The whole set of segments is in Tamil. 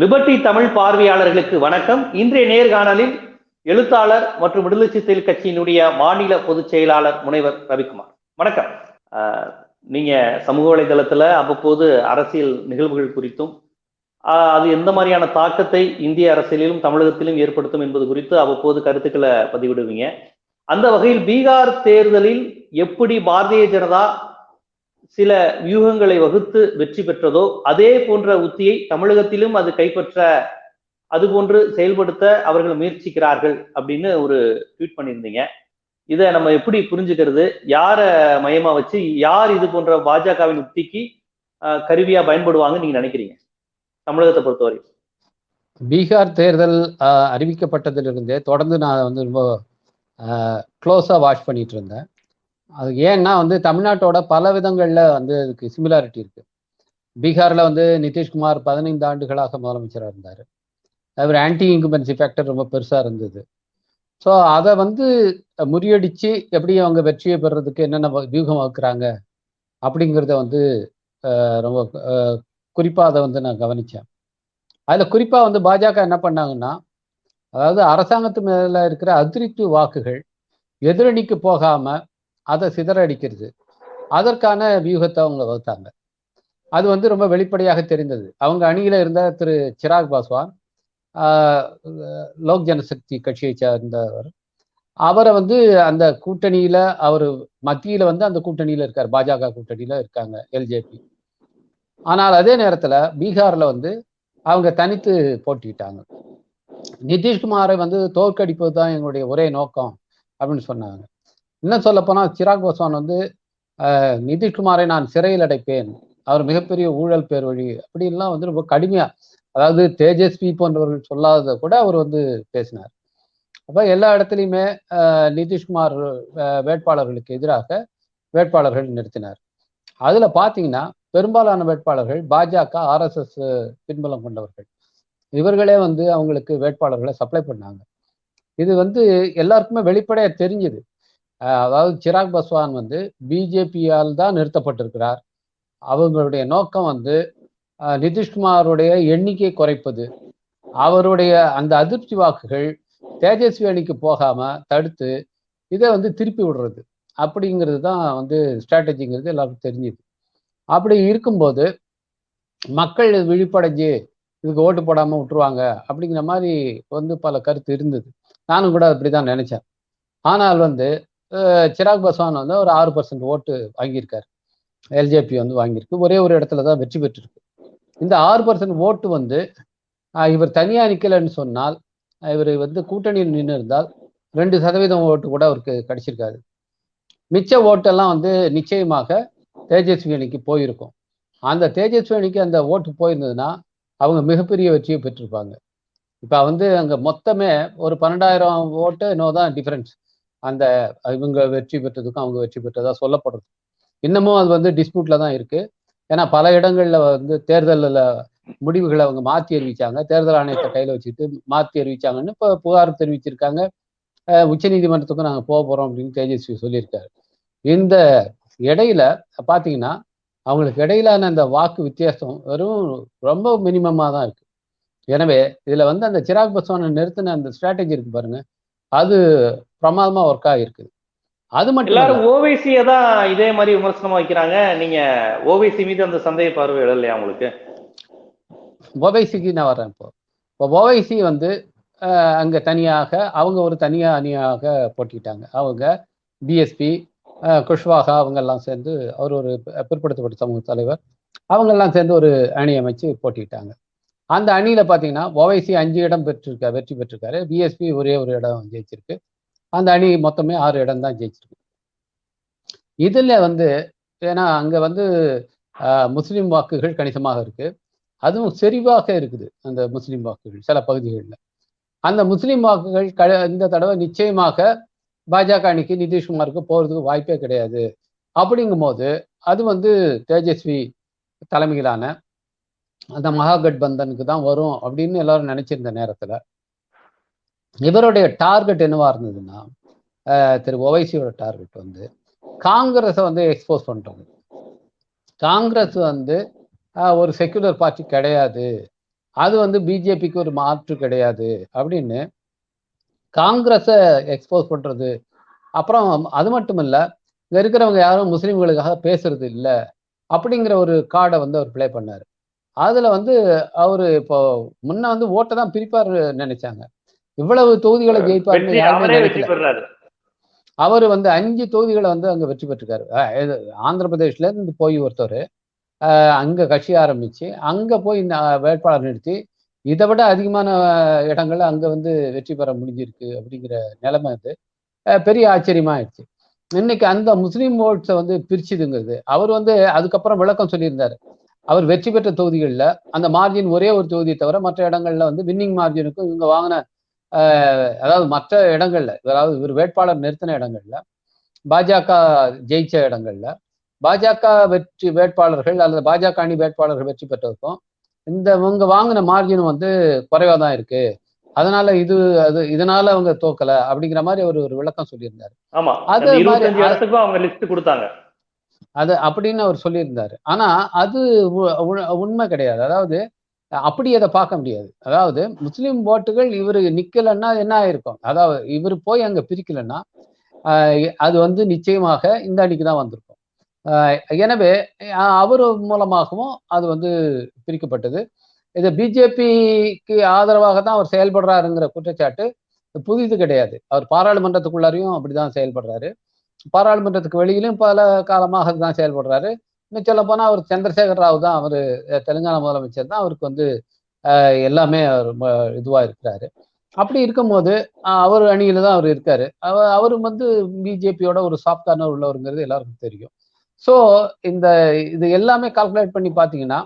லிபர்டி தமிழ் பார்வையாளர்களுக்கு வணக்கம். இன்றைய நேர்காணலில் எழுத்தாளர் மற்றும் விடுதலை சிறுத்தைகள் கட்சியினுடைய மாநில பொதுச் செயலாளர் முனைவர் ரவிக்குமார். வணக்கம். ஆஹ், நீங்க சமூக வலைதளத்துல அவ்வப்போது அரசியல் நிகழ்வுகள் குறித்தும் அது எந்த மாதிரியான தாக்கத்தை இந்திய அரசியலிலும் தமிழகத்திலும் ஏற்படுத்தும் என்பது குறித்து அவ்வப்போது கருத்துக்களை பதிவிடுவீங்க. அந்த வகையில் பீகார் தேர்தலில் எப்படி பாரதிய ஜனதா சில வியூகங்களை வகுத்து வெற்றி பெற்றதோ அதே போன்ற உத்தியை தமிழகத்திலும் அது கைப்பற்ற அது போன்று செயல்படுத்த அவர்கள் முயற்சிக்கிறார்கள் அப்படின்னு ஒரு ட்வீட் பண்ணியிருந்தீங்க. இதை நம்ம எப்படி புரிஞ்சுக்கிறது? யார மையமா வச்சு யார் இது போன்ற பாஜகவின் உத்திக்கு கருவியா பயன்படுவாங்கன்னு நீங்க நினைக்கிறீங்க? தமிழகத்தை பொறுத்தவரை பீகார் தேர்தல் அறிவிக்கப்பட்டதிலிருந்தே தொடர்ந்து நான் வந்து ரொம்ப க்ளோஸாக வாட்ச் பண்ணிட்டு இருந்தேன். அது ஏன்னா வந்து தமிழ்நாட்டோட பல விதங்களில் வந்து அதுக்கு சிமிலாரிட்டி இருக்கு. பீகாரில் வந்து நிதிஷ்குமார் பதினைந்து ஆண்டுகளாக முதலமைச்சராக இருந்தார். அவர் ஆன்டி இன்குமென்சி ஃபேக்டர் ரொம்ப பெருசாக இருந்தது. ஸோ அதை வந்து முறியடிச்சு எப்படி அவங்க வெற்றியை பெறுறதுக்கு என்னென்ன வியூகம் வகுக்கிறாங்க அப்படிங்கிறத வந்து ரொம்ப குறிப்பாக அதை வந்து நான் கவனித்தேன் அதில் குறிப்பாக வந்து பாஜக என்ன பண்ணாங்கன்னா அதாவது அரசாங்கத்து மேலே இருக்கிற அதிருப்தி வாக்குகள் எதிரணிக்கு போகாமல் அதை சிதறடிக்கிறது. அதற்கான வியூகத்தை அவங்க வகுத்தாங்க. அது வந்து ரொம்ப வெளிப்படையாக தெரிந்தது. அவங்க அணியில இருந்த திரு சிராக் பாஸ்வான் லோக் ஜனசக்தி கட்சியை சேர்ந்தவர். அவரை வந்து அந்த கூட்டணியில அவர் மத்தியில வந்து அந்த கூட்டணியில இருக்கார். பாஜக கூட்டணியில இருக்காங்க எல்ஜேபி. ஆனால் அதே நேரத்துல பீகார்ல வந்து அவங்க தனித்து போட்டிட்டாங்க. நிதிஷ்குமாரை வந்து தோற்கடிப்பது தான் எங்களுடைய ஒரே நோக்கம் அப்படின்னு சொன்னாங்க. இன்னும் சொல்ல போனால் சிராக் பாஸ்வான் வந்து ஆஹ், நிதிஷ்குமாரை நான் சிறையில் அடைப்பேன். அவர் மிகப்பெரிய ஊழல் பேர் வழி அப்படின்லாம் வந்து ரொம்ப கடுமையா அதாவது தேஜஸ்வி போன்றவர்கள் சொல்லாததை கூட அவர் வந்து பேசினார். அப்போ எல்லா இடத்துலையுமே நிதிஷ்குமார் வேட்பாளர்களுக்கு எதிராக வேட்பாளர்கள் நிறுத்தினார். அதுல பார்த்தீங்கன்னா பெரும்பாலான வேட்பாளர்கள் பாஜக ஆர்எஸ்எஸ் பின்பலம் கொண்டவர்கள். இவர்களே வந்து அவங்களுக்கு வேட்பாளர்களை சப்ளை பண்ணாங்க. இது வந்து எல்லாருக்குமே வெளிப்படையாக தெரிஞ்சுது. அதாவது சிராக் பஸ்வான் வந்து பிஜேபியால் தான் நிறுத்தப்பட்டிருக்கிறார். அவங்களுடைய நோக்கம் வந்து நிதிஷ்குமாருடைய எண்ணிக்கை குறைப்பது. அவருடைய அந்த அதிர்ச்சி வாக்குகள் தேஜஸ்வி அணிக்கு போகாம தடுத்து இதை வந்து திருப்பி விடுறது. அப்படிங்கிறது தான் வந்து ஸ்ட்ராட்டஜிங்கிறது எல்லாருக்கும் தெரிஞ்சுது. அப்படி இருக்கும்போது மக்கள் விழிப்படைஞ்சு இதுக்கு ஓட்டு போடாம விட்டுருவாங்க அப்படிங்கிற மாதிரி வந்து பல கருத்து இருந்தது. நானும் கூட அப்படிதான் நினைச்சேன். ஆனால் வந்து சிராக் பஸ்வான் வந்து ஒரு ஆறு பர்சன்ட் ஓட்டு வாங்கியிருக்காரு. எல்ஜேபி வந்து வாங்கியிருக்கு. ஒரே ஒரு இடத்துல தான் வெற்றி பெற்றிருக்கு. இந்த ஆறு பர்சன்ட் ஓட்டு வந்து இவர் தனியா நிக்கலைன்னு சொன்னால் இவர் வந்து கூட்டணியில் நின்று இருந்தால் ரெண்டு சதவீதம் ஓட்டு கூட அவருக்கு கிடைச்சிருக்காது. மிச்ச ஓட்டெல்லாம் வந்து நிச்சயமாக தேஜஸ்வி அணிக்கு போயிருக்கும். அந்த தேஜஸ்வி அணிக்கு அந்த ஓட்டு போயிருந்ததுன்னா அவங்க மிகப்பெரிய வெற்றியை பெற்றிருப்பாங்க. இப்போ வந்து அங்கே மொத்தமே ஒரு பன்னெண்டாயிரம் ஓட்டு இன்னும் தான் டிஃப்ரென்ஸ் அந்த இவங்க வெற்றி பெற்றதுக்கும் அவங்க வெற்றி பெற்றதா சொல்லப்படுறது இன்னமும் அது வந்து டிஸ்பியூட்ல தான் இருக்கு. ஏன்னா பல இடங்கள்ல வந்து தேர்தலில் முடிவுகளை அவங்க மாற்றி அறிவிச்சாங்க. தேர்தல் ஆணையத்தை கையில் வச்சுக்கிட்டு மாற்றி அறிவிச்சாங்கன்னு இப்போ புகார் தெரிவிச்சிருக்காங்க. உச்ச உச்சநீதிமன்றத்துக்கும் நாங்கள் போக போகிறோம் அப்படின்னு தேஜஸ்வி சொல்லியிருக்காரு. இந்த இடையில பார்த்தீங்கன்னா அவங்களுக்கு இடையிலான அந்த வாக்கு வித்தியாசம் வெறும் ரொம்ப மினிமமாக தான் இருக்கு. எனவே இதுல வந்து அந்த சிராக் பஸ்வானை நிறுத்தின அந்த ஸ்ட்ராட்டஜி இருக்கு பாருங்க. அது பிரமாதமா ஒர்க் ஆகிருக்குது அது மட்டும் எல்லாரும் ஓவைசியை தான் இதே மாதிரி விமர்சனமா வைக்கிறாங்க. நீங்க ஓவைசி மீது அந்த சந்தேக பார்வை இல்லையா உங்களுக்கு? ஓவைசிக்கு நான் வரேன் இப்போ. இப்போ ஓவைசி வந்து அங்க தனியாக அவங்க ஒரு தனியா அணியாக போட்டிட்டாங்க. அவங்க பிஎஸ்பி குஷ்வாகா அவங்க எல்லாம் சேர்ந்து அவர் ஒரு பிற்படுத்தப்பட்ட சமூக தலைவர். அவங்க எல்லாம் சேர்ந்து ஒரு அணி அமைச்சு போட்டிட்டாங்க. அந்த அணியில பாத்தீங்கன்னா ஓவைசி அஞ்சு இடம் பெற்றிருக்கா வெற்றி பெற்றிருக்காரு. பிஎஸ்பி ஒரே ஒரு இடம் ஜெயிச்சிருக்கு. அந்த அணி மொத்தமே ஆறு இடம் தான் ஜெயிச்சிருக்கு. இதுல வந்து ஏன்னா அங்க வந்து ஆஹ், வாக்குகள் கணிசமாக இருக்கு. அதுவும் செறிவாக இருக்குது அந்த முஸ்லீம் வாக்குகள் சில பகுதிகளில். அந்த முஸ்லீம் வாக்குகள் க இந்த தடவை நிச்சயமாக பாஜக அணிக்கு நிதிஷ்குமாருக்கு போறதுக்கு வாய்ப்பே கிடையாது. அப்படிங்கும்போது அது வந்து தேஜஸ்வி தலைமையிலான அந்த மகாகட்பந்தனுக்கு தான் வரும் அப்படின்னு எல்லாரும் நினைச்சிருந்த நேரத்துல இவருடைய டார்கெட் என்னவா இருந்ததுன்னா திரு ஓவைசியோட டார்கெட் வந்து காங்கிரஸை வந்து எக்ஸ்போஸ் பண்றது காங்கிரஸ் வந்து ஆஹ், ஒரு செக்குலர் பார்ட்டி கிடையாது. அது வந்து பிஜேபிக்கு ஒரு மாற்று கிடையாது அப்படின்னு காங்கிரஸை எக்ஸ்போஸ் பண்றது. அப்புறம் அது மட்டும் இல்லை இங்கே இருக்கிறவங்க யாரும் முஸ்லீம்களுக்காக பேசுறது இல்லை அப்படிங்கிற ஒரு கார்டை வந்து அவர் பிளே பண்ணார். அதுல வந்து அவரு இப்போ முன்ன வந்து ஓட்டை தான் பிரிப்பாரு நினைச்சாங்க. இவ்வளவு தொகுதிகளை யாருமே அவரே வந்து அஞ்சு தொகுதிகளை வந்து அங்க வெற்றி பெற்றிருக்காரு. ஆந்திர பிரதேஷ்ல இருந்து போய் ஒருத்தர் அங்க கட்சி ஆரம்பிச்சு அங்க போய் வேட்பாளர் நிறுத்தி இதை விட அதிகமான இடங்கள்ல அங்க வந்து வெற்றி பெற முடிஞ்சிருக்கு அப்படிங்கிற நிலைமை அஹ் பெரிய ஆச்சரியமா ஆயிடுச்சு இன்னைக்கு அந்த முஸ்லீம் ஓட்ஸை வந்து பிரிச்சுதுங்கிறது அவர் வந்து அதுக்கப்புறம் விளக்கம் சொல்லியிருந்தாரு. அவர் வெற்றி பெற்ற தொகுதிகளில் அந்த மார்ஜின் ஒரே ஒரு தொகுதியை தவிர மற்ற இடங்கள்ல வந்து வின்னிங் மார்ஜினுக்கும் இவங்க வாங்கின அதாவது மற்ற இடங்கள்ல அதாவது இவர் வேட்பாளர் நிறுத்தின இடங்கள்ல பாஜக ஜெயிச்ச இடங்கள்ல பாஜக வெற்றி வேட்பாளர்கள் அல்லது பாஜக அணி வேட்பாளர்கள் வெற்றி பெற்றதுக்கும் இந்த இவங்க வாங்கின மார்ஜின் வந்து குறைவா தான் இருக்கு. அதனால இது அது இதனால அவங்க தோக்கல அப்படிங்கிற மாதிரி அவர் ஒரு விளக்கம் சொல்லியிருந்தாரு. ஆமா. அது மாதிரி- அவங்க லிஸ்ட் கொடுத்தாங்க. அது அப்படின்னு அவர் சொல்லியிருந்தாரு. ஆனா அது உ- உ- உண்மை கிடையாது. அதாவது அப்படி அதை பார்க்க முடியாது. அதாவது முஸ்லீம் ஓட்டுகள் இவரு நிக்கலன்னா என்ன ஆயிருக்கும்? அதாவது இவர் போய் அங்க பிரிக்கலைன்னா அது வந்து நிச்சயமாக இந்த அணிக்கு தான் வந்திருக்கும். ஆஹ் எனவே அவர் மூலமாகவும் அது வந்து பிரிக்கப்பட்டது. இது பிஜேபிக்கு ஆதரவாக தான் அவர் செயல்படுறாருங்கிற குற்றச்சாட்டு புதிது கிடையாது. அவர் பாராளுமன்றத்துக்குள்ளாரையும் அப்படிதான் செயல்படுறாரு. பாராளுமன்றத்துக்கு வெளியிலும் பல காலமாக அதுதான் செயல்படுறாரு. இன்னும் சொல்ல போனால் அவர் சந்திரசேகர் ராவ் தான் அவர் தெலுங்கானா முதலமைச்சர் தான் அவருக்கு வந்து எல்லாமே அவர் இதுவாக இருக்கிறாரு. அப்படி இருக்கும்போது அவர் அணியில தான் அவர் இருக்காரு. அவர் அவரும் வந்து பிஜேபியோட ஒரு சாஃப்ட் கார்னர் உள்ளவருங்கிறது எல்லாருக்கும் தெரியும். ஸோ இந்த இது எல்லாமே கால்குலேட் பண்ணி பார்த்தீங்கன்னா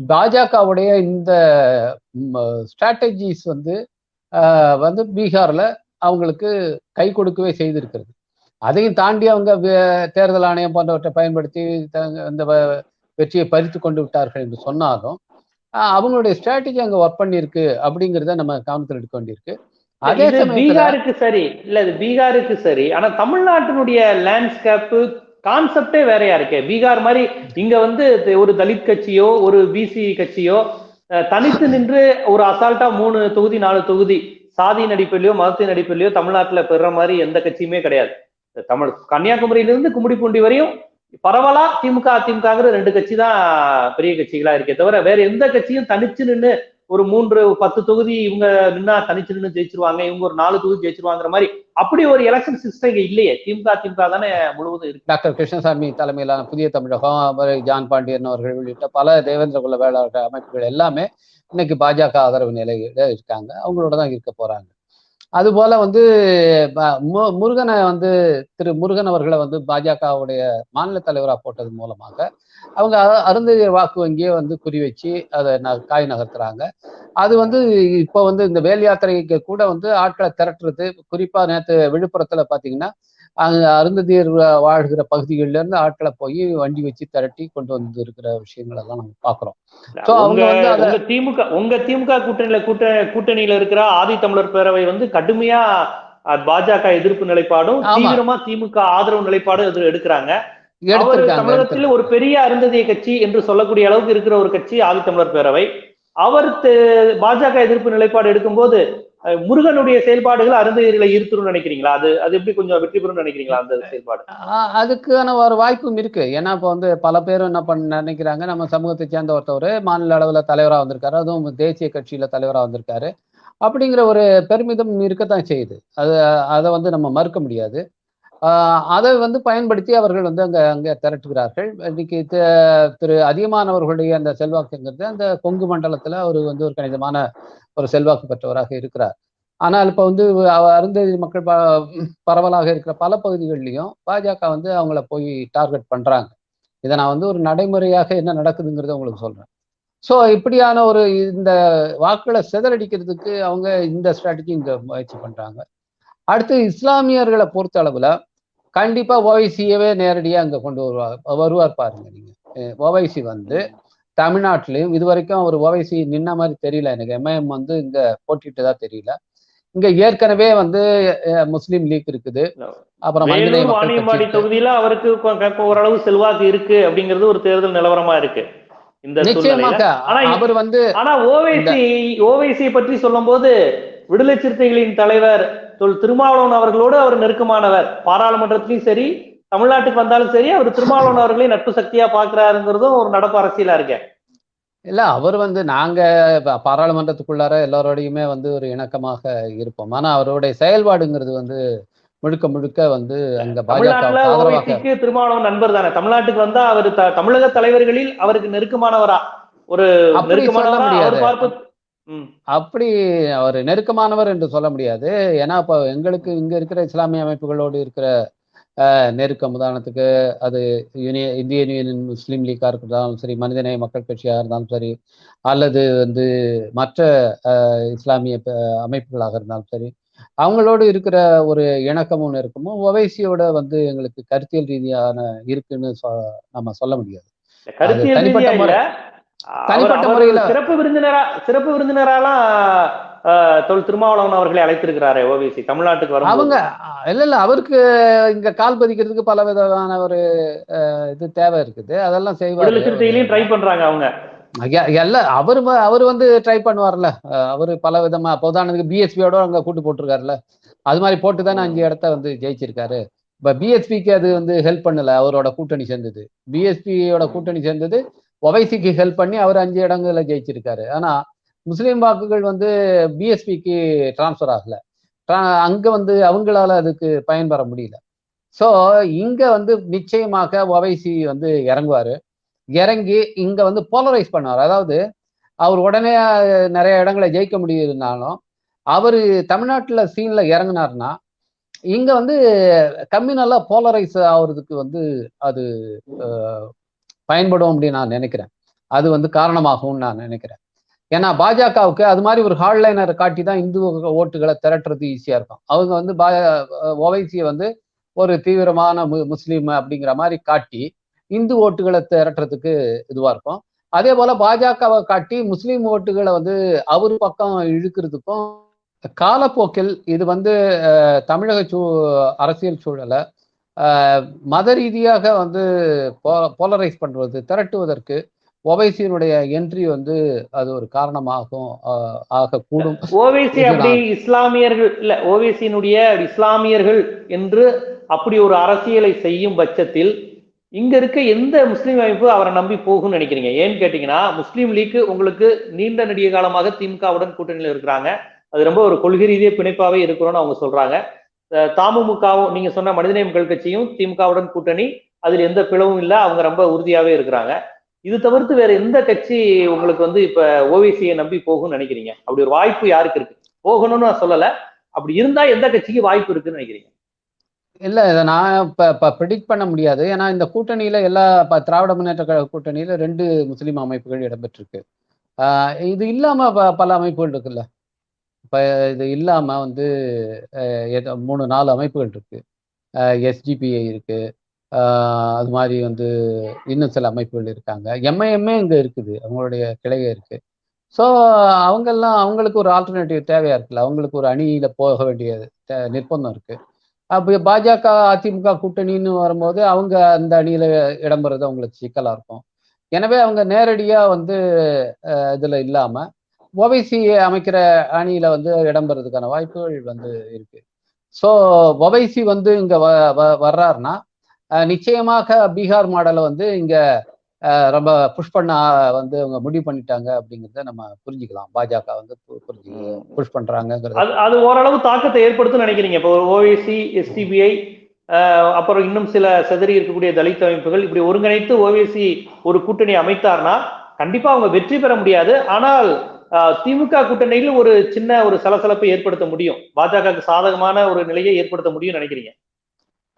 பாஜகவுடைய இந்த ஸ்ட்ராட்டஜிஸ் வந்து வந்து பீகார்ல அவங்களுக்கு கை கொடுக்கவே செய்திருக்கிறது. அதையும் தாண்டி அவங்க தேர்தல் ஆணையம் போன்றவற்றை பயன்படுத்தி இந்த வெற்றியை பறித்து கொண்டு விட்டார்கள் என்று சொன்னாலும் அவங்களுடைய ஸ்ட்ராட்டஜி அங்க ஒர்க் பண்ணியிருக்கு அப்படிங்கிறத நம்ம கவனத்தில் எடுக்க வேண்டியிருக்கு. அதே பீகாருக்கு சரி இல்ல இது பீகாருக்கு சரி ஆனா தமிழ்நாட்டினுடைய லேண்ட்ஸ்கேப் கான்செப்டே வேறையா இருக்கே பீகார் மாதிரி இங்க வந்து ஒரு தலித் கட்சியோ ஒரு பிசி கட்சியோ அஹ், தனித்து நின்று ஒரு அசால்ட்டா மூணு தொகுதி நாலு தொகுதி சாதியின் அடிப்படையிலயோ மதத்தின் அடிப்படையிலயோ தமிழ்நாட்டுல பெறுற மாதிரி எந்த கட்சியுமே கிடையாது. தமிழ் கன்னியாகுமரியிலிருந்து கும்மிடிப்பூண்டி வரையும் பரவலா திமுக அதிமுகங்கிற ரெண்டு கட்சி தான் பெரிய கட்சிகளா இருக்கே தவிர வேற எந்த கட்சியும் தனிச்சு நின்று ஒரு மூன்று பத்து தொகுதி இவங்க நின்னா தனிச்சு நின்று ஜெயிச்சிருவாங்க இவங்க ஒரு நாலு தொகுதி ஜெயிச்சிருவாங்கிற மாதிரி அப்படி ஒரு எலெக்ஷன் சிஸ்டம் இங்க இல்லையே. திமுக திமுக தானே முழுவதும் இருக்கு. டாக்டர் கிருஷ்ணசாமி தலைமையிலான புதிய தமிழகம் ஜான் பாண்டியன் அவர்கள் உள்ளிட்ட பல தேவேந்திர குல வேளாளர் அமைப்புகள் எல்லாமே இன்னைக்கு பாஜக ஆதரவு நிலையில இருக்காங்க. அவங்களோட தான் இருக்க போறாங்க. அதுபோல வந்து மு- முருகனை வந்து திரு முருகன் அவர்களை வந்து பாஜகவுடைய மாநில தலைவராக போட்டது மூலமாக அவங்க அருந்ததியர் வாக்கு வங்கியை வந்து குறி வச்சு அதை ந- காய் நகர்த்துறாங்க. அது வந்து இப்போ வந்து இந்த வேல் யாத்திரைக்கு கூட வந்து ஆட்களை திரட்டுறது குறிப்பா நேற்று விழுப்புரத்துல பாத்தீங்கன்னா அங்க அருந்ததியர் வாழ்கிற பகுதிகளில இருந்து ஆட்களை போய் வண்டி வச்சு திரட்டி கொண்டு வந்து இருக்கிற விஷயங்கள் எல்லாம் நம்ம பாக்குறோம் அவங்க உங்க வந்து திமுக உங்க திமுக கூட்டணியில கூட்ட கூட்டணியில இருக்கிற ஆதி தமிழர் பேரவை வந்து கடுமையா பாஜக எதிர்ப்பு நிலைப்பாடும். தீவிரமா திமுக ஆதரவு நிலைப்பாடும் எடுக்கிறாங்க. தமிழகத்தில் ஒரு பெரிய அருந்ததிய கட்சி என்று சொல்லக்கூடிய அளவுக்கு இருக்கிற ஒரு கட்சி ஆதித்தமிழர் பேரவை. அவர் பாஜக எதிர்ப்பு நிலைப்பாடு எடுக்கும்போது முருகனுடைய செயல்பாடுகள் அருந்ததிகளை ஈர்த்துரும் நினைக்கிறீங்களா? அது அது எப்படி கொஞ்சம் வெற்றி பெறும் நினைக்கிறீங்களா அந்த செயல்பாடு? அதுக்கான ஒரு வாய்ப்பும் இருக்கு. ஏன்னா இப்போ வந்து பல பேரும் என்ன பண்ண நினைக்கிறாங்க நம்ம சமூகத்தை சேர்ந்த ஒருத்தவர் மாநில அளவுல தலைவராக வந்திருக்காரு அதுவும் தேசிய கட்சியில தலைவராக வந்திருக்காரு. அப்படிங்கிற ஒரு பெருமிதம் இருக்கத்தான் செய்யுது. அது அதை வந்து நம்ம மறுக்க முடியாது. அதை வந்து பயன்படுத்தி அவர்கள் வந்து அங்க அங்கே திரட்டுகிறார்கள். இன்னைக்கு திரு அதிகமானவர்களுடைய அந்த செல்வாக்குங்கிறது அந்த கொங்கு மண்டலத்துல அவர் வந்து ஒரு கணிதமான ஒரு செல்வாக்கு பெற்றவராக இருக்கிறார். ஆனால் இப்போ வந்து அவ- அருந்ததி மக்கள் ப- பரவலாக இருக்கிற பல பகுதிகளிலையும் பாஜக வந்து அவங்கள போய் டார்கெட் பண்றாங்க. இதை நான் வந்து ஒரு நடைமுறையாக என்ன நடக்குதுங்கிறத உங்களுக்கு சொல்றேன். ஸோ இப்படியான ஒரு இந்த வாக்குகளை சிதறடிக்கிறதுக்கு அவங்க இந்த ஸ்ட்ராட்டஜி இங்க முயற்சி பண்றாங்க. அடுத்து இஸ்லாமியர்களை பொறுத்த அளவுல கண்டிப்பா ஓவைசியவே நேரடியா அங்க கொண்டு வருவார் வருவார் பாருங்க நீங்க. ஓவைசி வந்து தமிழ்நாட்டிலையும் இது வரைக்கும் அவர் ஓவைசி நின்ன மாதிரி தெரியல எனக்கு. எம்ஐஎம் வந்து இங்க போட்டிட்டதா தெரியல. இங்க ஏற்கனவே வந்து முஸ்லீம் லீக் இருக்குது. அப்புறம் வாணியம்பாடி. தொகுதியில அவருக்கு ஓரளவு செல்வாக்கு இருக்கு அப்படிங்கிறது ஒரு தேர்தல் நிலவரமா இருக்கு. இந்த நிச்சயமாக அவர் வந்து ஆனா ஓவைசி ஓவைசியை பற்றி சொல்லும்போது விடுதலை சிறுத்தைகளின் தலைவர் தொல் திருமாவளவன் அவர்களோடு அவர் நெருக்கமானவர். பாராளுமன்றத்திலும் சரி தமிழ்நாட்டுக்கு வந்தாலும் சரி அவர் திருமாவளவன் அவர்களே நட்பு சக்தியா பாக்குறாருங்கிறதும் ஒரு நடப்பு அரசியலா இருக்கு. இல்ல அவர் வந்து நாங்க பாராளுமன்றத்துக்குள்ளார எல்லாரோடையுமே வந்து ஒரு இணக்கமாக இருப்போம். ஆனா அவருடைய செயல்பாடுங்கிறது வந்து முழுக்க முழுக்க வந்து அங்க பாஜக திருமாவளவன் நண்பர் தானே. தமிழ்நாட்டுக்கு வந்தா அவர் தமிழக தலைவர்களில் அவருக்கு நெருக்கமானவரா. ஒரு நெருக்கமானவரா அவர் பார்ப்பு. அப்படி அவர் நெருக்கமானவர் என்று சொல்ல முடியாது. ஏன்னா இப்போ எங்களுக்கு இங்க இருக்கிற இஸ்லாமிய அமைப்புகளோடு இருக்கிற நெருக்கம். உதாரணத்துக்கு அது யூனிய இந்தியன் யூனியன் முஸ்லீம் லீக்கா இருந்தாலும் சரி மனிதநேய மக்கள் கட்சியாக இருந்தாலும் சரி அல்லது வந்து மற்ற இஸ்லாமிய அமைப்புகளாக இருந்தாலும் சரி அவங்களோடு இருக்கிற ஒரு இணக்கமும் நெருக்கமும் ஒவைசியோட வந்து எங்களுக்கு கருத்தியல் ரீதியான இருக்குன்னு சொ- நம்ம சொல்ல முடியாது. தனிப்பட்ட தனிப்பட்ட முறையில- சிறப்பு விருந்தினரா சிறப்பு விருந்தினராலாம் தொல் திருமாவளவன் அவர்களை அழைத்திருக்கிறாரே ஓபிசி. தமிழ்நாட்டுக்கு வரும் அவங்க இல்ல இல்ல அவருக்கு இங்க கால் பதிக்கிறதுக்கு பல விதமான ஒரு இது தேவை இருக்குது. அதெல்லாம் சிறுத்தைகளையும் ட்ரை பண்றாங்க அவங்க. எல்லாம் அவர் அவர் வந்து ட்ரை பண்ணுவார்ல அவரு பல விதமா இப்ப உதாரணத்துக்கு பிஎஸ்பியோட அங்க கூட்டு போட்டிருக்காருல்ல. அது மாதிரி போட்டு தானே அஞ்சு இடத்த வந்து ஜெயிச்சிருக்காரு. இப்ப பிஎஸ்பிக்கு அது வந்து ஹெல்ப் பண்ணல அவரோட கூட்டணி சேர்ந்தது. பிஎஸ்பியோட கூட்டணி சேர்ந்தது ஒவைசிக்கு ஹெல்ப் பண்ணி அவர் அஞ்சு இடங்கள்ல ஜெயிச்சிருக்காரு. ஆனா முஸ்லீம் வாக்குகள் வந்து பிஎஸ்பிக்கு டிரான்ஸ்ஃபர் ஆகல. அங்கே அங்க வந்து அவங்களால அதுக்கு பயன்பெற முடியல. ஸோ இங்க வந்து நிச்சயமாக ஒவைசி வந்து இறங்குவாரு. இறங்கி இங்க வந்து போலரைஸ் பண்ணுவார். அதாவது அவர் உடனே நிறைய இடங்களை ஜெயிக்க முடியுதுனாலும் அவர் தமிழ்நாட்டில் சீனில் இறங்கினார்னா இங்க வந்து கம்யூனலா போலரைஸ் ஆகுறதுக்கு வந்து அது பயன்படும் அப்படின்னு நான் நினைக்கிறேன். அது வந்து காரணமாகும்னு நான் நினைக்கிறேன். ஏன்னா பாஜகவுக்கு அது மாதிரி ஒரு ஹார்ட்லைனரை காட்டி தான் இந்து ஓட்டுகளை திரட்டுறது ஈஸியாக இருக்கும். அவங்க வந்து பா ஓவைசியை வந்து ஒரு தீவிரமான மு முஸ்லீம் அப்படிங்கிற மாதிரி காட்டி இந்து ஓட்டுகளை திரட்டுறதுக்கு இதுவாக இருக்கும். அதே போல பாஜகவை காட்டி முஸ்லீம் ஓட்டுகளை வந்து அவர் பக்கம் இழுக்கிறதுக்கும் காலப்போக்கில் இது வந்து தமிழக சூ அரசியல் சூழலை மத ரீதியாக வந்து போலரைஸ் பண்றது திரட்டுவதற்கு ஒவைசியினுடைய என்ட்ரி வந்து அது ஒரு காரணமாகும் ஆகக்கூடும். ஓவைசி அப்படி இஸ்லாமியர்கள் இல்ல ஓவைசியினுடைய இஸ்லாமியர்கள் என்று அப்படி ஒரு அரசியலை செய்யும் பட்சத்தில் இங்க இருக்க எந்த முஸ்லீம் அமைப்பு அவரை நம்பி போகும்னு நினைக்கிறீங்க? ஏன்னு கேட்டீங்கன்னா முஸ்லீம் லீக் உங்களுக்கு நீண்ட நெடிய காலமாக திமுகவுடன் கூட்டணியில் இருக்கிறாங்க. அது ரொம்ப ஒரு கொள்கை ரீதிய பிணைப்பாவே இருக்கிறோம்னு அவங்க சொல்றாங்க. தமுமுகவும் நீங்க சொன்ன மனிதநேயம் கட்சியும் திமுகவுடன் கூட்டணி அதில் எந்த பிளவும் இல்லை அவங்க ரொம்ப உறுதியாவே இருக்கிறாங்க. இது தவிர்த்து வேற எந்த கட்சி உங்களுக்கு வந்து இப்ப ஓவிசியை நம்பி போகும்னு நினைக்கிறீங்க? அப்படி ஒரு வாய்ப்பு யாருக்கு இருக்கு? போகணும்னு நான் சொல்லல. அப்படி இருந்தா எந்த கட்சிக்கு வாய்ப்பு இருக்குன்னு நினைக்கிறீங்க? இல்ல இதை நான் இப்ப இப்ப ப்ரிடிக்ட் பண்ண முடியாது. ஏன்னா இந்த கூட்டணியில எல்லா திராவிட முன்னேற்ற கழக கூட்டணியில ரெண்டு முஸ்லீம் அமைப்புகள் இடம்பெற்றிருக்கு. இது இல்லாம ப- பல அமைப்புகள் இருக்குல்ல. இப்போ இது இல்லாமல் வந்து மூணு நாலு அமைப்புகள் இருக்குது எஸ்ஜிபிஐ இருக்குது அது மாதிரி வந்து இன்னும் சில அமைப்புகள் இருக்காங்க. எம்ஐஎம்ஏ இங்கே இருக்குது. அவங்களுடைய கிளையே இருக்குது ஸோ அவங்கெல்லாம் அவங்களுக்கு ஒரு ஆல்டர்னேட்டிவ் தேவையாக இருக்குல்ல. அவங்களுக்கு ஒரு அணியில் போக வேண்டிய தே- நிர்பந்தம் இருக்குது அப்போ பாஜக அதிமுக கூட்டணின்னு வரும்போது அவங்க அந்த அணியில் இடம்பெறது அவங்களுக்கு சிக்கலாக இருக்கும். எனவே அவங்க நேரடியாக வந்து இதில் இல்லாமல் ஒவைசி அமைக்கிற அணியில வந்து இடம்பெறதுக்கான வாய்ப்புகள் வந்து இருக்கு. ஸோ ஒவைசி வந்து இங்க வர்றாருன்னா நிச்சயமாக பீகார் மாடலை வந்து இங்க ரொம்ப புஷ் பண்ண வந்து அவங்க முடிவு பண்ணிட்டாங்க அப்படிங்கிறத நம்ம புரிஞ்சுக்கலாம். பாஜக வந்து புரிஞ்சு புஷ் பண்றாங்கிறது அது அது ஓரளவு தாக்கத்தை ஏற்படுத்தும் நினைக்கிறீங்க. இப்போ ஓவிசி எஸ்டிபிஐ அப்புறம் இன்னும் சில செதறி இருக்கக்கூடிய தலித் அமைப்புகள் இப்படி ஒருங்கிணைத்து ஓவிசி ஒரு கூட்டணி அமைத்தார்னா கண்டிப்பா அவங்க வெற்றி பெற முடியாது. ஆனால் திமுக கூட்டணியில் ஒரு சின்ன ஒரு சலசலப்பை ஏற்படுத்த முடியும். பாஜகவுக்கு சாதகமான ஒரு நிலையை ஏற்படுத்த முடியும்னு நினைக்கிறீங்க?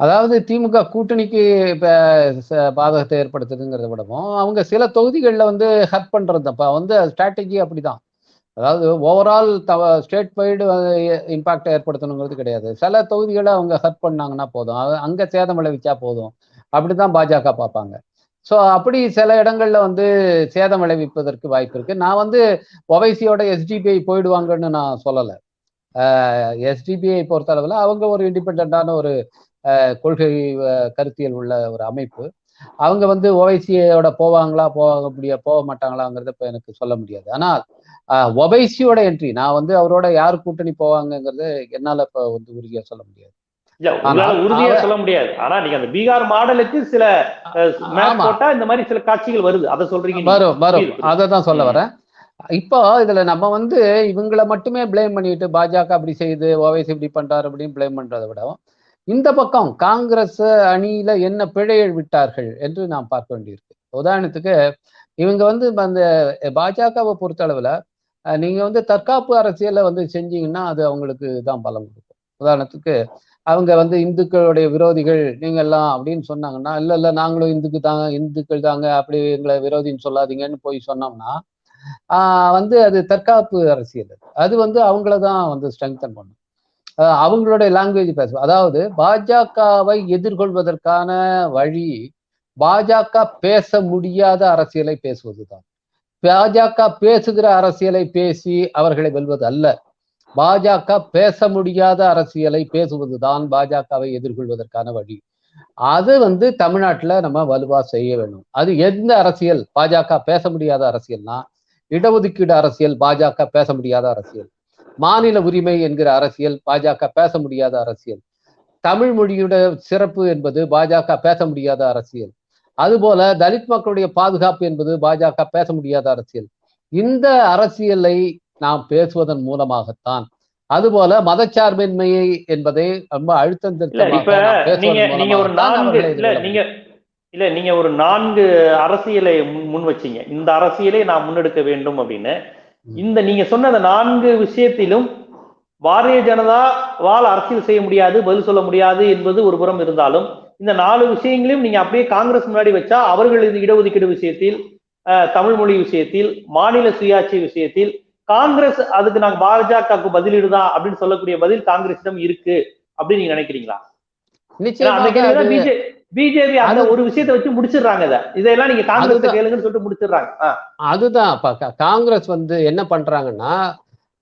அதாவது திமுக கூட்டணிக்கு இப்போ பாதகத்தை ஏற்படுத்துதுங்கிறத விடவும் அவங்க சில தொகுதிகளில் வந்து ஹர்ட் பண்ணுறது அப்போ வந்து ஸ்ட்ராட்டஜி அப்படிதான். அதாவது ஓவரால் தவ ஸ்டேட் வைடு இம்பாக்டை ஏற்படுத்தணுங்கிறது கிடையாது. சில தொகுதிகளை அவங்க ஹர்ட் பண்ணாங்கன்னா போதும். அது அங்கே சேதம் விளைவிச்சா போதும். அப்படி தான் பாஜக பார்ப்பாங்க. ஸோ அப்படி சில இடங்கள்ல வந்து சேதம் விளைவிப்பதற்கு வாய்ப்பு இருக்கு. நான் வந்து ஒவைசியோட எஸ்டிபிஐ போயிடுவாங்கன்னு நான் சொல்லலை. எஸ்டிபிஐ பொறுத்தளவில் அவங்க ஒரு இண்டிபெண்டான ஒரு கொள்கை கருத்தியல் உள்ள ஒரு அமைப்பு. அவங்க வந்து ஓவைசியோட போவாங்களா போக முடிய போக மாட்டாங்களாங்கிறத இப்போ எனக்கு சொல்ல முடியாது. ஆனால் ஒவைசியோட என்ட்ரி நான் வந்து அவரோட யார் கூட்டணி போவாங்கங்கிறது என்னால இப்போ வந்து உறுதியாக சொல்ல முடியாது. இல்ல உங்களால உறுதியா சொல்ல முடியாது ஆனா நீங்க அந்த பீகார் மாடலுக்கு சில மேப் ஆமா. போட்டா இந்த மாதிரி சில காட்சிகள் வருது அதை சொல்றீங்க. வரும் வரும். அதை தான் சொல்ல. வரேன் இப்போ இதுல நம்ம வந்து இவங்கள மட்டுமே ப்ளேம் பண்ணிட்டு பாஜக அப்படி செய்யுது ஓவைசி இப்படி பண்றாரு அப்படின்னு ப்ளேம் பண்றதை விட இந்த பக்கம் காங்கிரஸ் அணியில என்ன பிழைகள் விட்டார்கள் என்று நாம் பார்க்க வேண்டியிருக்கு உதாரணத்துக்கு இவங்க வந்து அந்த பாஜகவை பொறுத்தளவுல அஹ், நீங்க வந்து தற்காப்பு அரசியலை வந்து செஞ்சீங்கன்னா அது அவங்களுக்கு தான் பலம் கொடுக்கும் உதாரணத்துக்கு அவங்க வந்து இந்துக்களுடைய விரோதிகள் நீங்க எல்லாம் அப்படின்னு சொன்னாங்கன்னா இல்ல இல்ல நாங்களும் இந்துக்கு தாங்க இந்துக்கள் தாங்க அப்படி எங்களை விரோதின்னு சொல்லாதீங்கன்னு போய் சொன்னோம்னா ஆஹ் வந்து அது தற்காப்பு அரசியல் அது. வந்து அவங்கள தான் வந்து ஸ்ட்ரெங்தன் பண்ணும். அவங்களுடைய லாங்குவேஜ் பேசுவோம் அதாவது பாஜகவை எதிர்கொள்வதற்கான வழி பாஜக பேச முடியாத அரசியலை பேசுவதுதான். பாஜக பேசுகிற அரசியலை பேசி அவர்களை வெல்வது அல்ல. பாஜக பேச முடியாத அரசியலை பேசுவதுதான் பாஜகவை எதிர்கொள்வதற்கான வழி. அது வந்து தமிழ்நாட்டில் நம்ம வலுவா செய்ய வேண்டும். அது எந்த அரசியல்? பாஜக பேச முடியாத அரசியல்னா இடஒதுக்கீடு அரசியல் பாஜக பேச முடியாத அரசியல். மாநில உரிமை என்கிற அரசியல் பாஜக பேச முடியாத அரசியல். தமிழ் மொழியோட சிறப்பு என்பது பாஜக பேச முடியாத அரசியல். அதுபோல தலித் மக்களுடைய பாதுகாப்பு என்பது பாஜக பேச முடியாத அரசியல். இந்த அரசியலை நாம் பேசுவதன் மூலமாகத்தான். அதுபோல மதச்சார்பின்மையை என்பதை ரொம்ப அழுத்தம் நீங்க இல்ல நீங்க இல்ல நீங்க ஒரு நான்கு அரசியலை முன் வச்சீங்க. இந்த அரசியலை நாம் முன்னெடுக்க வேண்டும் அப்படின்னு. இந்த நீங்க சொன்ன அந்த நான்கு விஷயத்திலும் பாரதிய ஜனதா வால் அரசியல் செய்ய முடியாது பதில் சொல்ல முடியாது என்பது ஒரு புறம் இருந்தாலும் இந்த நாலு விஷயங்களையும் நீங்க அப்படியே காங்கிரஸ் முன்னாடி வச்சா அவர்கள் இடஒதுக்கீடு விஷயத்தில் தமிழ் மொழி விஷயத்தில் மாநில சுயாட்சி விஷயத்தில் காங்கிரஸ் அதுக்கு நாங்க பாஜகவுக்கு பதிலீடுதான் அப்படின்னு சொல்லக்கூடிய பதில் காங்கிரசிடம் இருக்கு அப்படின்னு நீங்க நினைக்கிறீங்களா? பிஜேபி அந்த ஒரு விஷயத்தை வச்சு முடிச்சிடுறாங்க இத. இதெல்லாம் நீங்க காங்கிரஸ். கேளுங்கன்னு சொல்லிட்டு முடிச்சிடுறாங்க. அதுதான். காங்கிரஸ் வந்து என்ன பண்றாங்கன்னா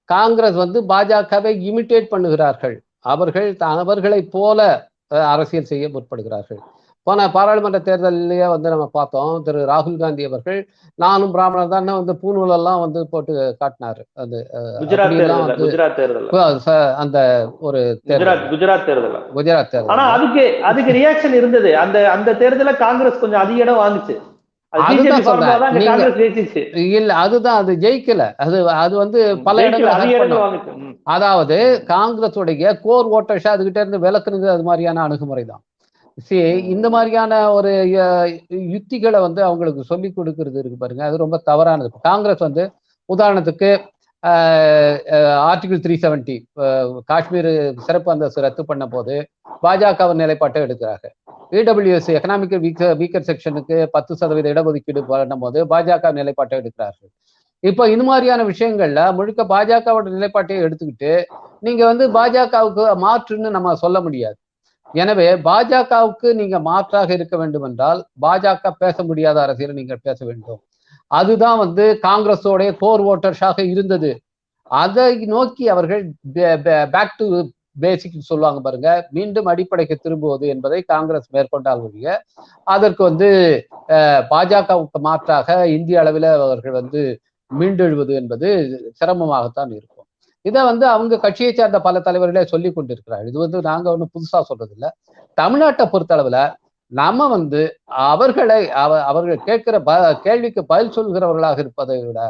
காங்கிரஸ் வந்து பாஜகவை இமிட்டேட் பண்ணுகிறார்கள். அவர்கள் அவர்களைப் போல அரசியல் செய்ய முற்படுகிறார்கள். போன பாராளுமன்ற தேர்தலிலேயே வந்து நம்ம பார்த்தோம் திரு ராகுல் காந்தி அவர்கள் நானும் பிராமணர் தான் வந்து பூநூலெல்லாம் வந்து போட்டு காட்டினாரு. அது தேர்தல் குஜராத் தேர்தல் அந்த ஒரு குஜராத் தேர்தல் குஜராத் தேர்தல். குஜராத் ஆனா தேர்தல் அதுக்கு அதுக்கு ரியாக்ஷன் இருந்தது. அந்த அந்த தேர்தல காங்கிரஸ் கொஞ்சம் அதிக இடம் வாங்குச்சு. காங்கிரஸ் இல்ல அதுதான் அது ஜெயிக்கல. அது அது வந்து பல இடங்கள். அதாவது காங்கிரஸுடைய கோர் ஓட்டர்ஸ் அதுகிட்ட இருந்து விலக்குறது அது மாதிரியான அணுகுமுறை தான். சரி இந்த மாதிரியான ஒரு யுத்திகளை வந்து அவங்களுக்கு சொல்லி கொடுக்கறது இருக்கு பாருங்க. அது ரொம்ப தவறானது. காங்கிரஸ் வந்து உதாரணத்துக்கு ஆர்டிகிள் த்ரீ செவன்டி காஷ்மீர் சிறப்பு அந்தஸ்து ரத்து பண்ண போது பாஜகவின் நிலைப்பாட்டை எடுக்கிறாங்க இடபிள்யூஎஸ் எக்கனாமிக் வீக்கர் வீக்கர் செக்ஷனுக்கு பத்து சதவீத இடஒதுக்கீடு பண்ணும் போது பாஜக நிலைப்பாட்டை எடுக்கிறார்கள். இப்போ இது மாதிரியான விஷயங்கள்ல முழுக்க பாஜகவோட நிலைப்பாட்டையை எடுத்துக்கிட்டு நீங்க வந்து பாஜகவுக்கு மாற்றுன்னு நம்ம சொல்ல முடியாது. எனவே பாஜகவுக்கு நீங்க மாற்றாக இருக்க வேண்டும் என்றால் பாஜக பேச முடியாத அரசியல் நீங்கள் பேச வேண்டும். அதுதான் வந்து காங்கிரஸோடைய கோர் ஓட்டர்ஸாக இருந்தது. அதை நோக்கி அவர்கள் பேக் டு பேசிக் சொல்லுவாங்க பாருங்க. மீண்டும் அடிப்படைக்கு திரும்புவது என்பதை காங்கிரஸ் மேற்கொண்டால் ஒழிய அதற்கு வந்து பாஜகவுக்கு மாற்றாக இந்திய அளவில் அவர்கள் வந்து மீண்டெழுவது என்பது சிரமமாகத்தான் இருக்கும். இதை வந்து அவங்க கட்சியை சார்ந்த பல தலைவர்களே சொல்லி கொண்டிருக்கிறார்கள். இது வந்து நாங்க ஒன்றும் புதுசா சொல்றது இல்ல தமிழ்நாட்டை பொறுத்தளவுல நம்ம வந்து அவர்களை அவ அவர்கள் கேட்கிற ப கேள்விக்கு பதில் சொல்கிறவர்களாக இருப்பதை விட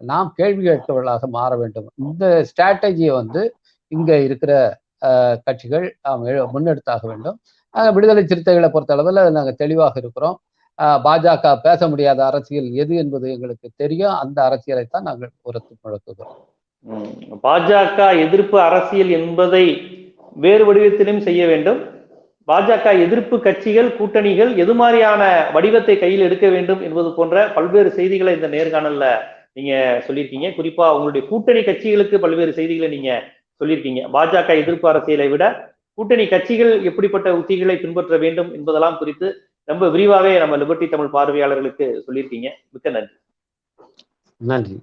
நாம் கேள்வி கேட்கிறவர்களாக மாற வேண்டும். இந்த ஸ்ட்ராட்டஜியை வந்து இங்க இருக்கிற அஹ், கட்சிகள் நாம் முன்னெடுத்தாக வேண்டும். அஹ், விடுதலை சிறுத்தைகளை பொறுத்தளவில் நாங்கள் தெளிவாக இருக்கிறோம். பாஜக பேச முடியாத அரசியல் எது என்பது எங்களுக்கு தெரியும். அந்த அரசியலை தான் நாங்கள் உரத்து முழக்குகிறோம். பாஜக எதிர்ப்பு அரசியல் என்பதை வேறு வடிவத்திலும் செய்ய வேண்டும். பாஜக எதிர்ப்பு கட்சிகள் கூட்டணிகள் எது மாதிரியான வடிவத்தை கையில் எடுக்க வேண்டும் என்பது போன்ற பல்வேறு செய்திகளை இந்த நேர்காணல்ல நீங்க சொல்லியிருக்கீங்க. குறிப்பா உங்களுடைய கூட்டணி கட்சிகளுக்கு பல்வேறு செய்திகளை நீங்க சொல்லியிருக்கீங்க. பாஜக எதிர்ப்பு அரசியலை விட கூட்டணி கட்சிகள் எப்படிப்பட்ட உத்திகளை பின்பற்ற வேண்டும் என்பதெல்லாம் குறித்து ரொம்ப விரிவாகவே நம்ம லிபர்டி தமிழ் பார்வையாளர்களுக்கு சொல்லியிருக்கீங்க. மிக்க நன்றி. நன்றி.